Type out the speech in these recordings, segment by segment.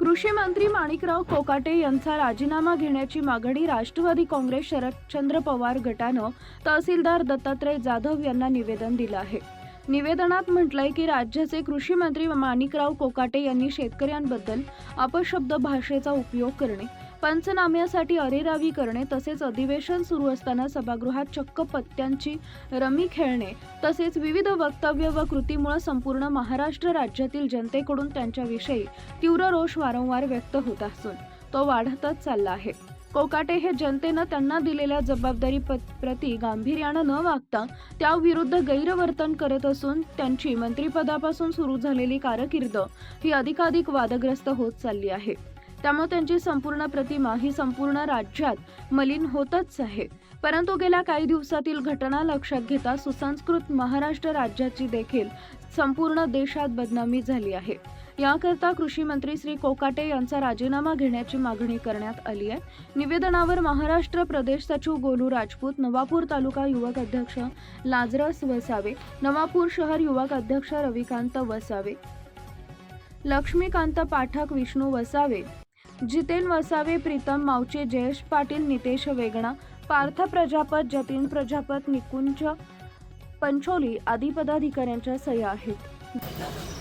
कृषी मंत्री माणिकराव कोकाटे यांचा राजीनामा घेण्याची मागणी राष्ट्रवादी काँग्रेस शरदचंद्र पवार गटानं तहसीलदार दत्तात्रय जाधव यांना निवेदन दिलं आहे. निवेदनात म्हटलंय की राज्याचे कृषी मंत्री माणिकराव कोकाटे यांनी शेतकऱ्यांबद्दल अपशब्द भाषेचा उपयोग करणे पंचनाम्यासाठी अरेरावी करणे तसेच अधिवेशन सुरू असताना सभागृहात चक्क पत्त्यांची रमी खेळणे तसेच विविध वक्तव्य व कृतीमुळे संपूर्ण महाराष्ट्र राज्यातील जनतेकडून त्यांच्याविषयी तीव्र रोष वारंवार व्यक्त होत असून तो वाढतच चालला आहे. कोकाटे हे जनतेनं त्यांना दिलेल्या जबाबदारी प- प्रती गांभीर्यानं न वागता त्याविरुद्ध गैरवर्तन करत असून त्यांची मंत्रिपदापासून सुरू झालेली कारकीर्द ही अधिकाधिक वादग्रस्त होत चालली आहे. त्यामुळे त्यांची संपूर्ण प्रतिमा ही संपूर्ण राज्यात मलिन होतच आहे. परंतु गेल्या काही दिवसातील घटना लक्षात घेता सुसंस्कृत महाराष्ट्र राज्याची देखील संपूर्ण देशात बदनामी झाली आहे. याकरता कृषी मंत्री श्री कोकाटे यांचा राजीनामा घेण्याची मागणी करण्यात आली आहे. निवेदनावर महाराष्ट्र प्रदेश सचिव गोलू राजपूत नवापूर तालुका युवक अध्यक्ष लाजरस वसावे नवापूर शहर युवक अध्यक्ष रविकांत वसावे लक्ष्मीकांत पाठक विष्णू वसावे जितेन वसावे प्रीतम मावचे जयेश पाटील नितेश वेगणा पार्थ प्रजापत जतीन प्रजापत निकुंज पंचोली आदी पदाधिकाऱ्यांच्या सह्या आहेत.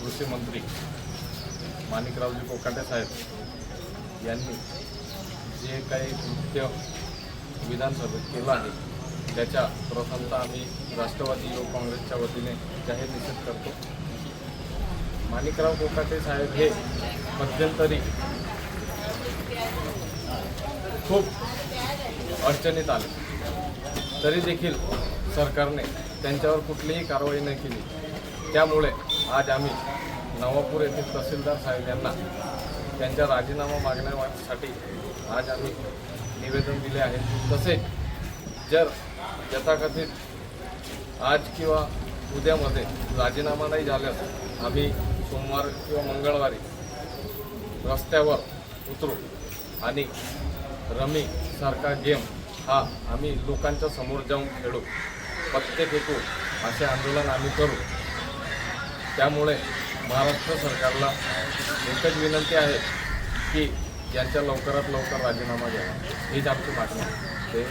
कृषी मंत्री माणिकरावजी कोकाटे साहेब यांनी जे काही नृत्य विधानसभेत केलं आहे त्याच्या प्रथमतः आम्ही राष्ट्रवादी युवक काँग्रेसच्या वतीने जाहीर निषेध करतो. माणिकराव कोकाटे साहेब हे मध्यंतरी खूप अडचणीत आले. तरी देखील सरकारने त्यांच्यावर कुठलीही कारवाई नाही केली. त्यामुळे आज आम्ही नवापूर येथील तहसीलदार साहेब यांना त्यांचा राजीनामा मागण्यासाठी आज आम्ही निवेदन दिले आहे. तसेच जर यथाकथित आज किंवा उद्यामध्ये राजीनामा नाही झाल्यास आम्ही सोमवार किंवा मंगळवारी रस्त्यावर उतरू आणि रमी सारखा गेम हा आम्ही लोकांच्या समोर जाऊन खेळू. पत्ते फेकू असे आंदोलन आम्ही करू. त्यामुळे महाराष्ट्र सरकारला एकच विनंती आहे की यांच्या लवकरात लवकर राजीनामा घ्यावा हीच आमची मागणी आहे. ते